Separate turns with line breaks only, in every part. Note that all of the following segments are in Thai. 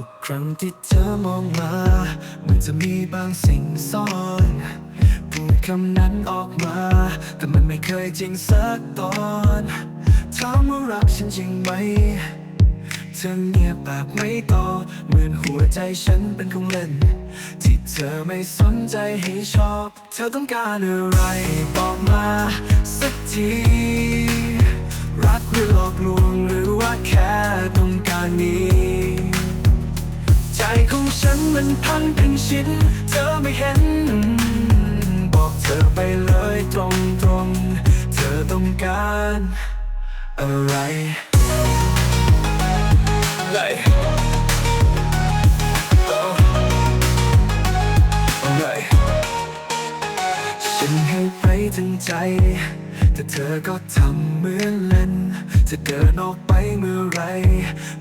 ทุกครั้งที่เธอมองมามันจะมีบางสิ่งซ่อนพูดคำนั้นออกมา แต่มันไม่เคยจริงสักตอนถามว่ารักฉันจริงไหมเธอเงียบแบบไม่ตอบเหมือนหัวใจฉันเป็นของเล่น ที่เธอไม่สนใจให้ชอบ เธอต้องการอะไรบอกมาสักที ของฉันมันพังเป็นชิ้น เธอไม่เห็น บอกเธอไปเลยตรงตรงๆเธอต้องการอะไร Like, oh, alright. ฉันให้ไปทั้งใจ แต่เธอก็ทำเหมือนเล่น จะเดินออกไปเมื่อไร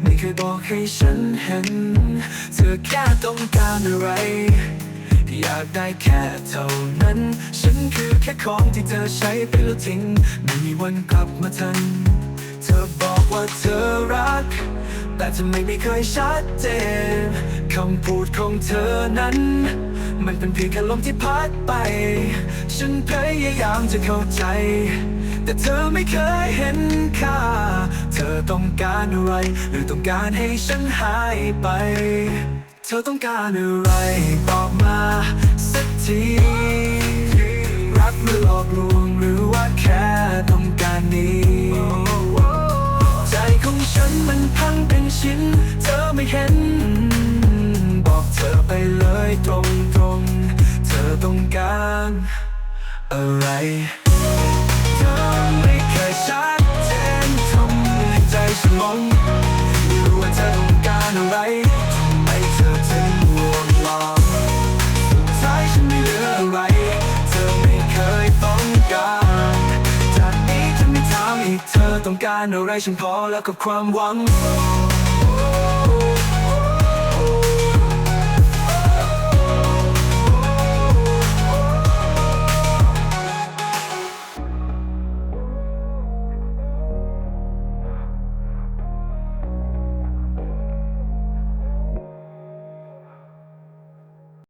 ไม่เคยบอกให้ฉันเห็น เธอแค่ต้องการอะไร อยากได้แค่เท่านั้น ฉันคือแค่ของที่เธอใช้ไปแล้วทิ้ง ไม่มีวันกลับมาทัน เธอบอกว่าเธอรัก แต่ทำไมไม่เคยชัดเจนคำพูดของเธอนั้น มันเป็นเพียงแค่ลมที่พัดไป ฉันพยายามจะเข้าใจ แต่เธอไม่เคยเห็นค่า เธอต้องการอะไร หรือต้องการให้ฉันหายไป เธอต้องการอะไรบอกมาสักทีรักหรือหลอกลวงหรือว่าแค่ต้องการนี้ใจของฉันมันพังเป็นชิ้น เธอไม่เห็น บอกเธอไปเลยตรงตรงๆเธอต้องการอะไร การอะไรฉันพอแล้วกับความหวัง